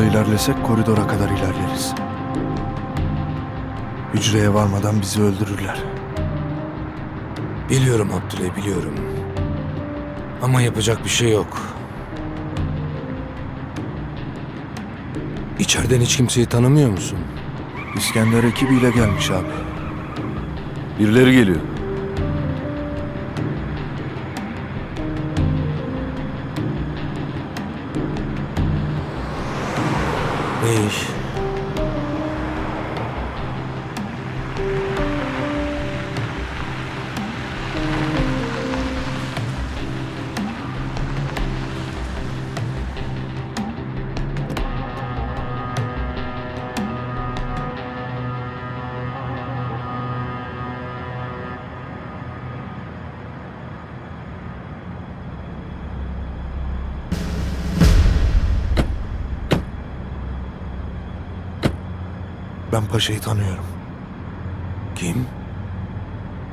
fazla ilerlesek koridora kadar ilerleriz. Hücreye varmadan bizi öldürürler. Biliyorum Abdüley biliyorum. Ama yapacak bir şey yok. İçeriden hiç kimseyi tanımıyor musun? İskender ekibiyle gelmiş abi. Birileri geliyor. Ne Ben paşayı tanıyorum. Kim?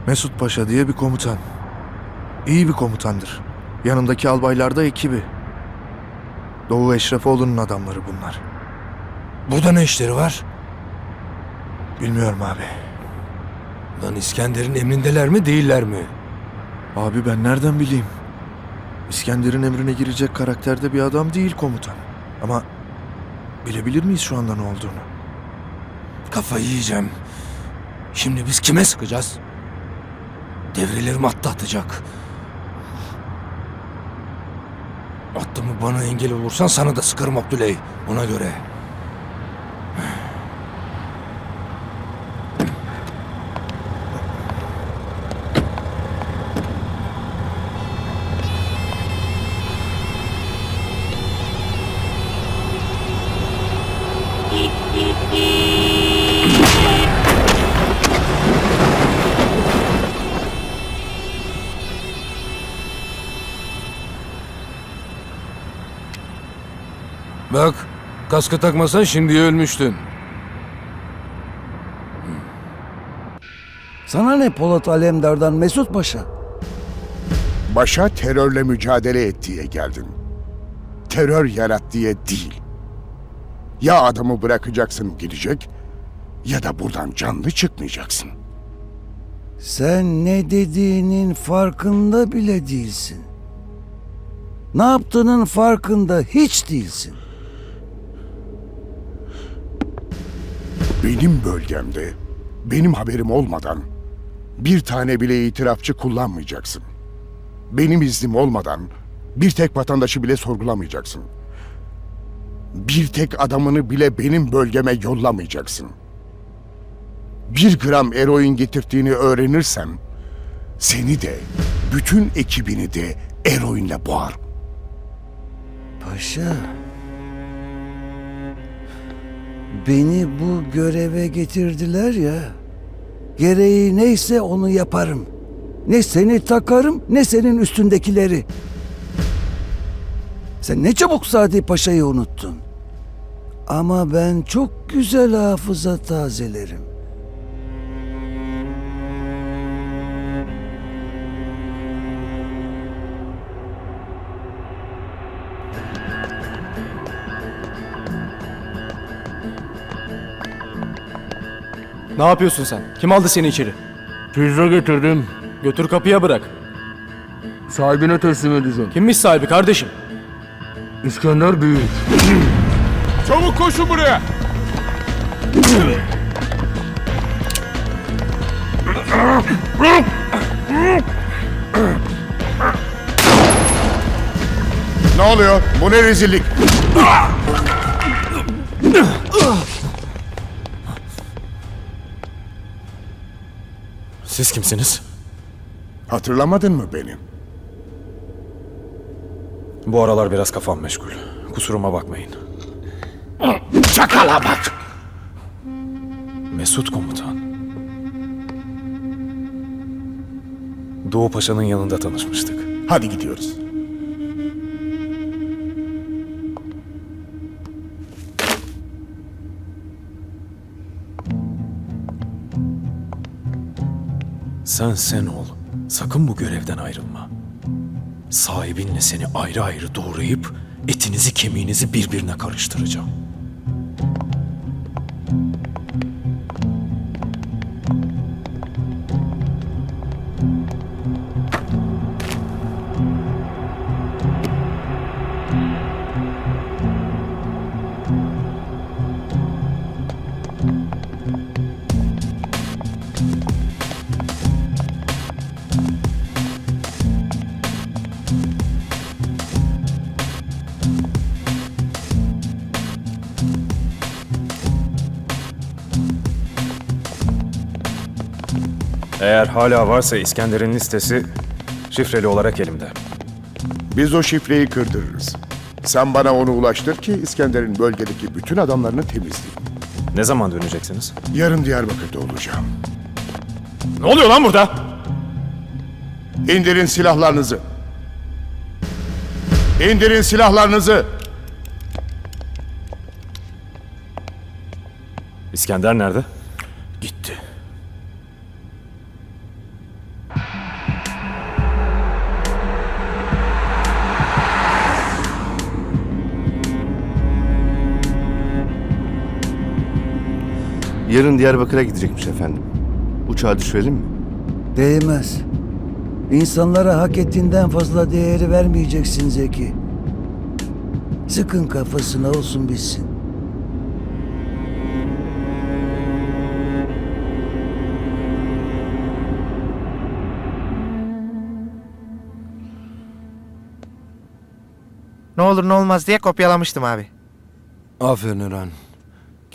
Mesut Paşa diye bir komutan. İyi bir komutandır. Yanındaki albaylar da ekibi. Doğu Eşrefoğlu'nun adamları bunlar. Burada ne işleri var? Bilmiyorum abi. Lan İskender'in emrindeler mi değiller mi? Abi ben nereden bileyim? İskender'in emrine girecek karakterde bir adam değil komutan. Ama bilebilir miyiz şu anda ne olduğunu? Kafayı yiyeceğim. Şimdi biz kime sıkacağız? Devreleri matta atacak. Attımı bana engel olursan sana da sıkarım Abdüley. Ona göre. Kaskı takmasan şimdi ölmüştün. Sana ne Polat Alemdar'dan Mesut Paşa? Başa terörle mücadele et diye geldin. Terör yarat diye değil. Ya adamı bırakacaksın gidecek ya da buradan canlı çıkmayacaksın. Sen ne dediğinin farkında bile değilsin. Ne yaptığının farkında hiç değilsin. Benim bölgemde benim haberim olmadan bir tane bile itirafçı kullanmayacaksın. Benim iznim olmadan bir tek vatandaşı bile sorgulamayacaksın. Bir tek adamını bile benim bölgeme yollamayacaksın. Bir gram eroin getirdiğini öğrenirsem seni de bütün ekibini de eroinle boğar. Paşa. Beni bu göreve getirdiler ya. Gereği neyse onu yaparım. Ne seni takarım ne senin üstündekileri. Sen ne çabuk Sadi Paşa'yı unuttun. Ama ben çok güzel hafıza tazelerim. Ne yapıyorsun sen? Kim aldı seni içeri? Pizza getirdim. Götür kapıya bırak. Sahibine teslim edeceğim. Kimmiş sahibi kardeşim? İskender Büyük. Çabuk koşun buraya. Ne oluyor? Bu ne rezillik? Siz kimsiniz? Hatırlamadın mı beni? Bu aralar biraz kafam meşgul. Kusuruma bakmayın. Çakala bak! Mesut komutan. Doğu Paşa'nın yanında tanışmıştık. Hadi gidiyoruz. Sen sen ol. Sakın bu görevden ayrılma. Sahibinle seni ayrı ayrı doğrayıp etinizi kemiğinizi birbirine karıştıracağım. Eğer hala varsa İskender'in listesi şifreli olarak elimde. Biz o şifreyi kırdırırız. Sen bana onu ulaştır ki İskender'in bölgedeki bütün adamlarını temizleyeyim. Ne zaman döneceksiniz? Yarın Diyarbakır'da olacağım. Ne oluyor lan burada? İndirin silahlarınızı. İndirin silahlarınızı. İskender nerede? Gitti. Yarın Diyarbakır'a gidecekmiş efendim. Uçağa düşürelim mi? Değmez. İnsanlara hak ettiğinden fazla değeri vermeyeceksin Zeki. Sıkın kafasına olsun bitsin. Ne olur ne olmaz diye kopyalamıştım abi. Aferin Erhan.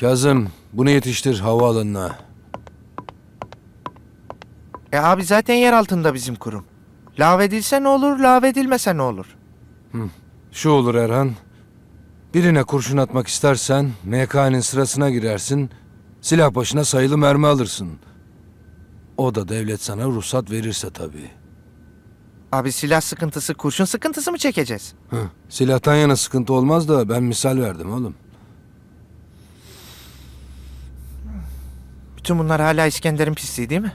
Kazım bunu yetiştir havaalanına. E abi zaten yer altında bizim kurum. Lağvedilse ne olur, lağvedilmese ne olur? Şu olur Erhan. Birine kurşun atmak istersen MK'nin sırasına girersin. Silah başına sayılı mermi alırsın. O da devlet sana ruhsat verirse tabii. Abi silah sıkıntısı, kurşun sıkıntısı mı çekeceğiz? Hı. Silahtan yana sıkıntı olmaz da ben misal verdim oğlum. Bütün bunlar hala İskender'in pisliği değil mi?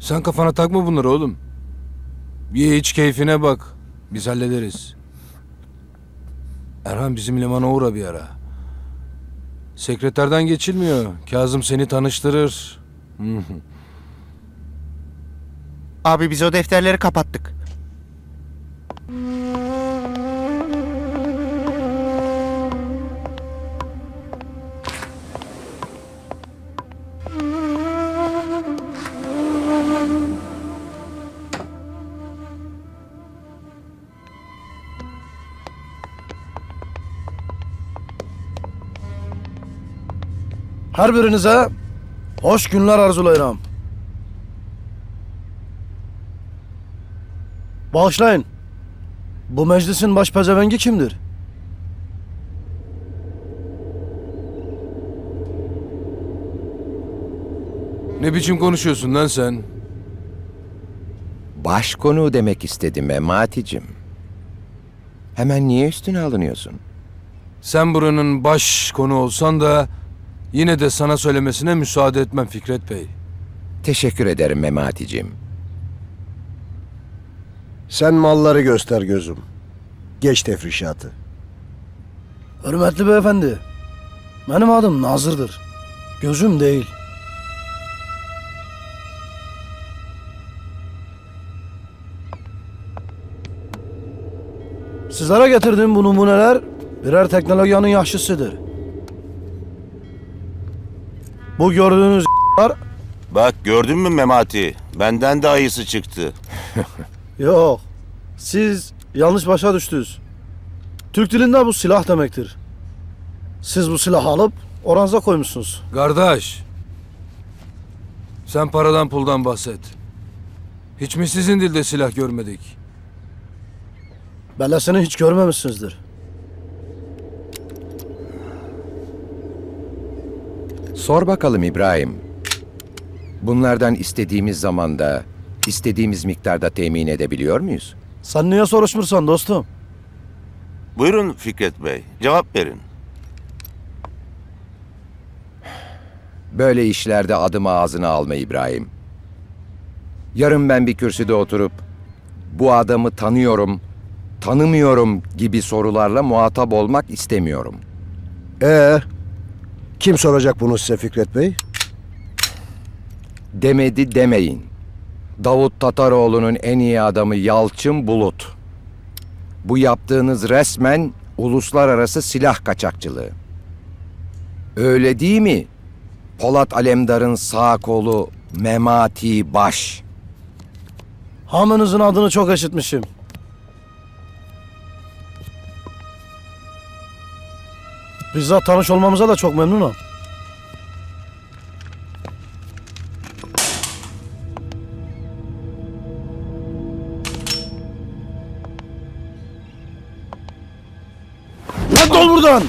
Sen kafana takma bunları oğlum. Ye iç keyfine bak. Biz hallederiz. Erhan bizim limana uğra bir ara. Sekreterden geçilmiyor. Kazım seni tanıştırır. Abi biz o defterleri kapattık. Her birinize hoş günler arzulayırım. Bağışlayın. Bu meclisin baş pezevengi kimdir? Ne biçim konuşuyorsun lan sen? Başkonu demek istedim Memati'cim. Hemen niye üstüne alınıyorsun? Sen buranın baş konu olsan da yine de sana söylemesine müsaade etmem Fikret Bey. Teşekkür ederim Memati'cim. Sen malları göster gözüm. Geç tefrişatı. Hürmetli beyefendi. Benim adım Nazır'dır. Gözüm değil. Sizlere getirdiğim bu numuneler birer teknolojinin yaşısıdır. Bu gördüğünüz Bak gördün mü Memati? Benden daha iyisi çıktı. Yok. Siz yanlış başa düştünüz. Türk dilinde bu silah demektir. Siz bu silahı alıp oranıza koymuşsunuz. Kardeş. Sen paradan puldan bahset. Hiç mi sizin dilde silah görmedik? Bellesini hiç görmemişsinizdir. Sor bakalım İbrahim. Bunlardan istediğimiz zamanda, istediğimiz miktarda temin edebiliyor muyuz? Sen niye soruşmursan dostum? Buyurun Fikret Bey, cevap verin. Böyle işlerde adımı ağzına alma İbrahim. Yarın ben bir kürsüde oturup bu adamı tanıyorum, tanımıyorum gibi sorularla muhatap olmak istemiyorum. Ee, kim soracak bunu size Fikret Bey? Demedi demeyin. Davut Tataroğlu'nun en iyi adamı Yalçın Bulut. Bu yaptığınız resmen uluslararası silah kaçakçılığı. Öyle değil mi? Polat Alemdar'ın sağ kolu Memati Baş. Hamınızın adını çok işitmişim. Bizzat tanış olmamıza da çok memnunum. Lan dol buradan!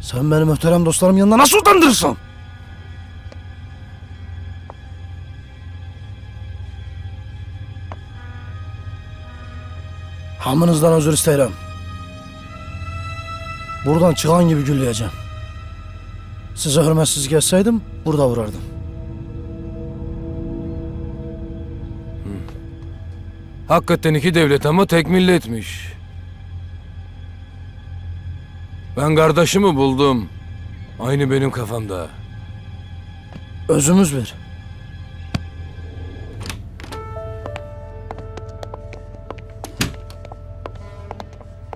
Sen benim muhterem dostlarım yanında nasıl utandırırsın? Hamınızdan özür isterim. Buradan çıkan gibi gülleyeceğim. Size hürmetsiz geçseydim burada vurardım. Hakikaten iki devlet ama tek milletmiş. Ben kardeşimi buldum. Aynı benim kafamda. Özümüz bir.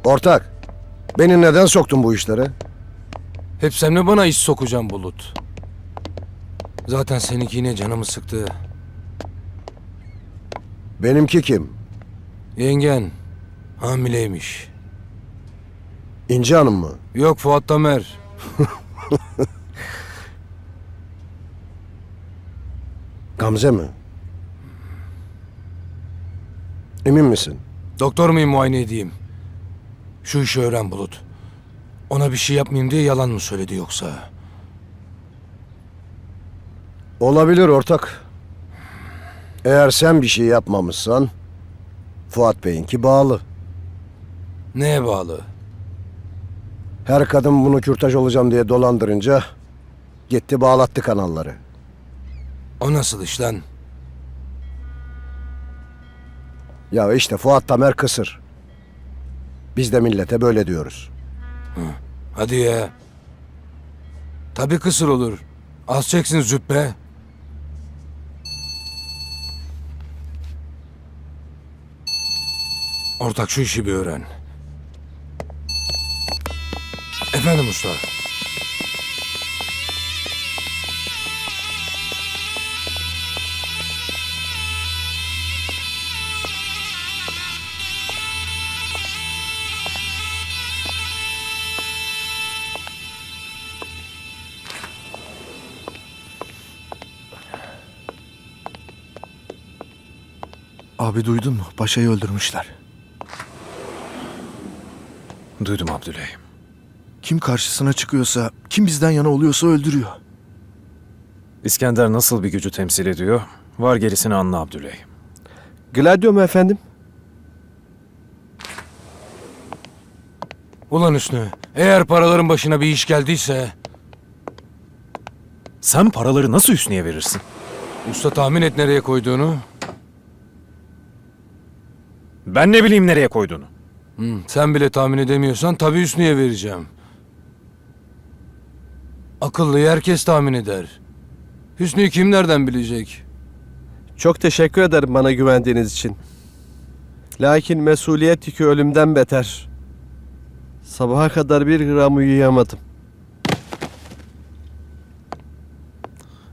Ortak, beni neden soktun bu işlere? Hep sen mi bana iş sokacaksın Bulut? Zaten seninki yine canımı sıktı. Benimki kim? Yengen hamileymiş. İnci Hanım mı? Yok Fuat Tamer. Gamze mi? Emin misin? Doktor muyum muayene edeyim? Şu işi öğren Bulut. Ona bir şey yapmayayım diye yalan mı söyledi yoksa? Olabilir ortak. Eğer sen bir şey yapmamışsan Fuat Bey'inki bağlı. Neye bağlı? Her kadın bunu kürtaj olacağım diye dolandırınca gitti bağlattı kanalları. O nasıl iş lan? Ya işte Fuat Tamer kısır. Biz de millete böyle diyoruz. Hadi ya. Tabii kısır olur. Az çeksin züppe. Ortak şu işi bir öğren. Efendim usta. Abi duydun mu? Paşa'yı öldürmüşler. Duydum Abdüley. Kim karşısına çıkıyorsa, kim bizden yana oluyorsa öldürüyor. İskender nasıl bir gücü temsil ediyor? Var gerisini anla Abdüley. Gladio mu efendim? Ulan Hüsnü, eğer paraların başına bir iş geldiyse... Sen paraları nasıl Hüsnü'ye verirsin? Usta tahmin et nereye koyduğunu. Ben ne bileyim nereye koyduğunu. Hı, sen bile tahmin edemiyorsan tabii Hüsnü'ye vereceğim. Akıllıyı herkes tahmin eder. Hüsnü'yü kim nereden bilecek? Çok teşekkür ederim bana güvendiğiniz için. Lakin mesuliyet yükü ölümden beter. Sabaha kadar bir gram uyuyamadım.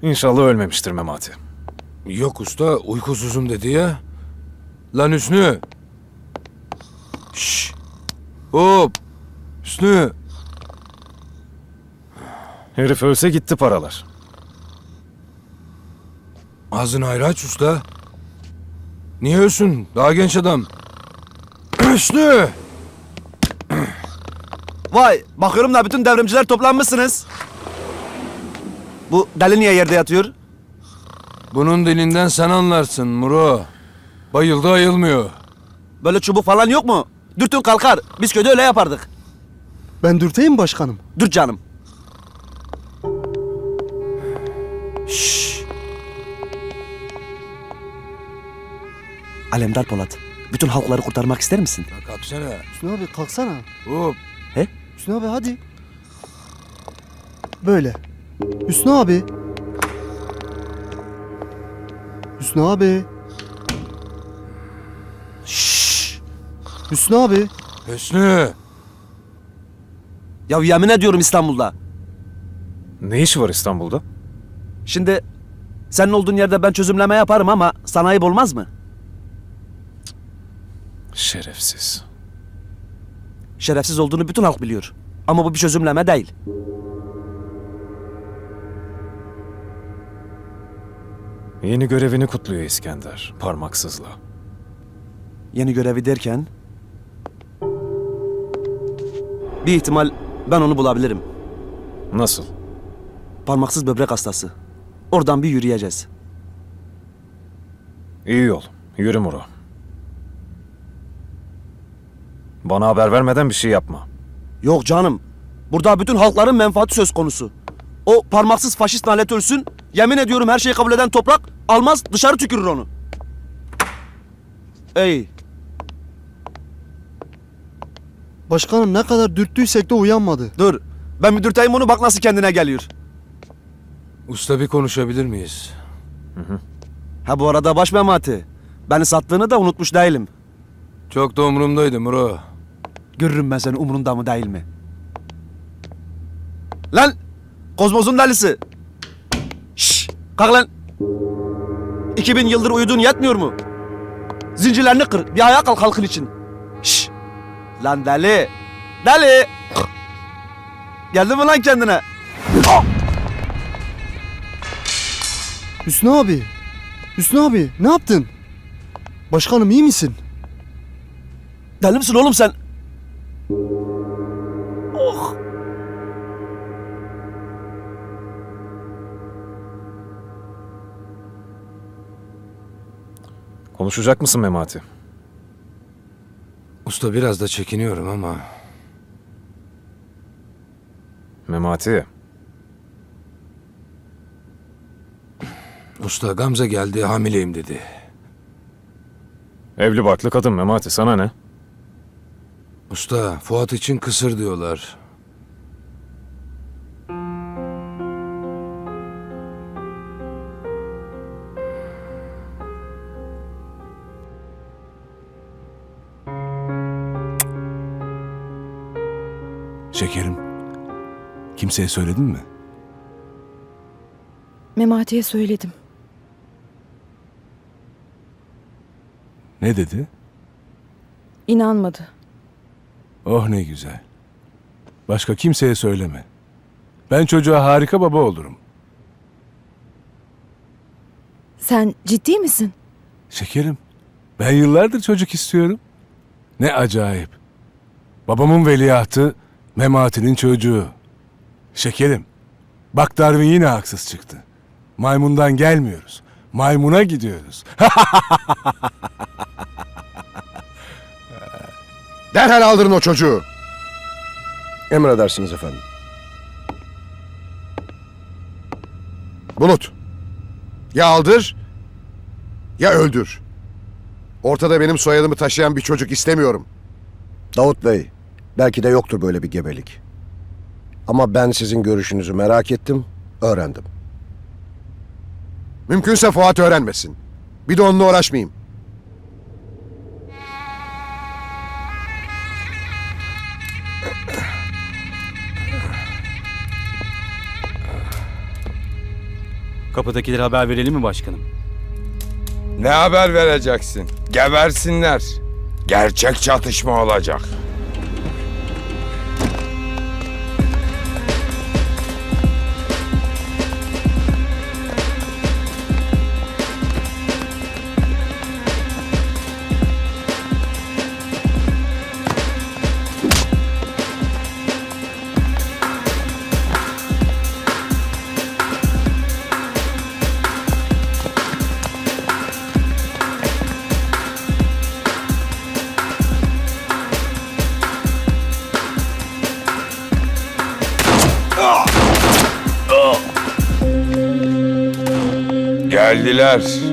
İnşallah ölmemiştir Memati. Yok usta uykusuzum dedi ya. Lan Hüsnü. Şşş. Hop. Hüsnü. Herif ölse gitti paralar. Ağzını ayrı aç usta. Niye ölsün? Daha genç adam. Hüsnü. Vay bakıyorum da bütün devrimciler toplanmışsınız. Bu deli niye yerde yatıyor? Bunun dilinden sen anlarsın Muro. Bayıldı ayılmıyor. Böyle çubuk falan yok mu? Dürtün kalkar. Biz köyde öyle yapardık. Ben dürteyim başkanım. Dürt canım. Şşş. Alemdar Polat. Bütün halkları kurtarmak ister misin? Ya kalksana. Hüsnü abi kalksana. Hop. Hüsnü abi hadi. Böyle. Hüsnü abi. Hüsnü abi. Şşş. Hüsnü abi. Hüsnü. Ya yemin ediyorum İstanbul'da. Ne işi var İstanbul'da? Şimdi senin olduğun yerde ben çözümleme yaparım ama sana ayıp olmaz mı? Şerefsiz. Şerefsiz olduğunu bütün halk biliyor. Ama bu bir çözümleme değil. Yeni görevini kutluyor İskender. Parmaksızla. Yeni görevi derken... Bir ihtimal ben onu bulabilirim. Nasıl? Parmaksız böbrek hastası. Oradan bir yürüyeceğiz. İyi yol. Yürü Muro. Bana haber vermeden bir şey yapma. Yok canım. Burada bütün halkların menfaati söz konusu. O parmaksız faşist nalet ölsün. Yemin ediyorum her şeyi kabul eden toprak almaz dışarı tükürür onu. Ey. Başkanım ne kadar dürttüysek de uyanmadı. Dur. Ben bir dürteyim onu bak nasıl kendine geliyor. Usta bir konuşabilir miyiz? Ha bu arada baş memati. Beni sattığını da unutmuş değilim. Çok da umurumdaydı Muro. Görürüm ben seni umurunda mı değil mi? Lan! Kozmos'un delisi! Şşş! Kalk lan! 2000 yıldır uyuduğun yetmiyor mu? Zincirlerini kır, bir ayağa kalk halkın için. Lan deli! Deli! Geldin mi lan kendine? Hüsnü abi. Hüsnü abi ne yaptın? Başkanım iyi misin? Deli misin oğlum sen? Oh! Konuşacak mısın Memati? Usta biraz da çekiniyorum ama Memati. usta Gamze geldi hamileyim dedi. Evli barklı kadın Memati sana ne? Usta Fuat için kısır diyorlar. Kimseye söyledin mi? Memati'ye söyledim. Ne dedi? İnanmadı. Oh ne güzel. Başka kimseye söyleme. Ben çocuğa harika baba olurum. Sen ciddi misin? Şekerim. Ben yıllardır çocuk istiyorum. Ne acayip. Babamın veliahtı Memati'nin çocuğu. Şekerim. Bak Darwin yine haksız çıktı. Maymundan gelmiyoruz. Maymuna gidiyoruz. Derhal aldırın o çocuğu. Emredersiniz efendim. Bulut. Ya aldır ya öldür. Ortada benim soyadımı taşıyan bir çocuk istemiyorum. Davut Bey, belki de yoktur böyle bir gebelik. Ama ben sizin görüşünüzü merak ettim, öğrendim. Mümkünse Fuat öğrenmesin. Bir de onunla uğraşmayayım. Kapıdakilere haber verelim mi başkanım? Ne haber vereceksin? Gebersinler. Gerçek çatışma olacak. Geldiler.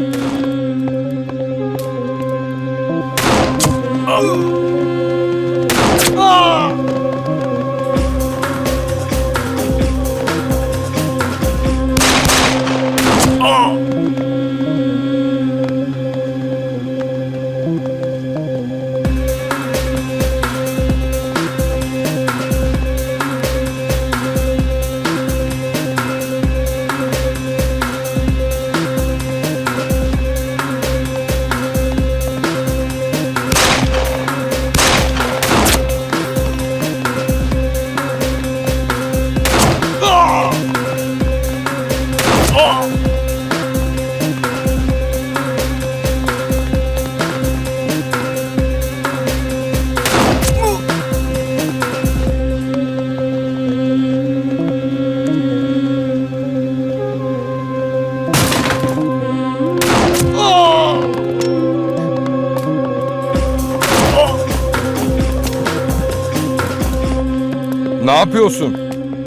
Ne yapıyorsun?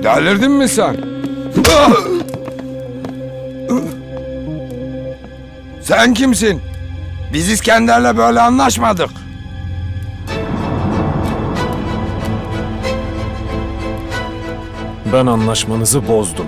Delirdin mi sen? Sen kimsin? Biz İskender'le böyle anlaşmadık. Ben anlaşmanızı bozdum.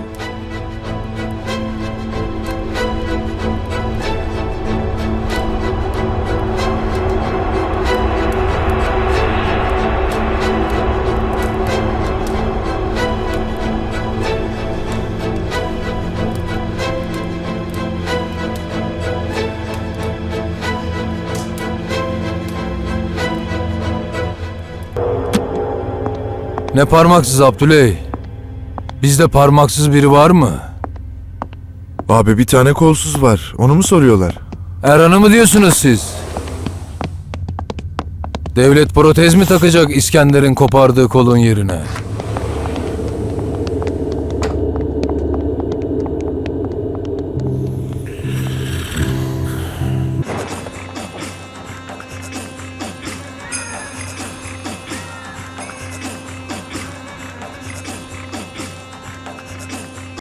Ne parmaksız Abdüley? Bizde parmaksız biri var mı? Abi bir tane kolsuz var. Onu mu soruyorlar? Erhan'ı mı diyorsunuz siz? Devlet protez mi takacak İskender'in kopardığı kolun yerine?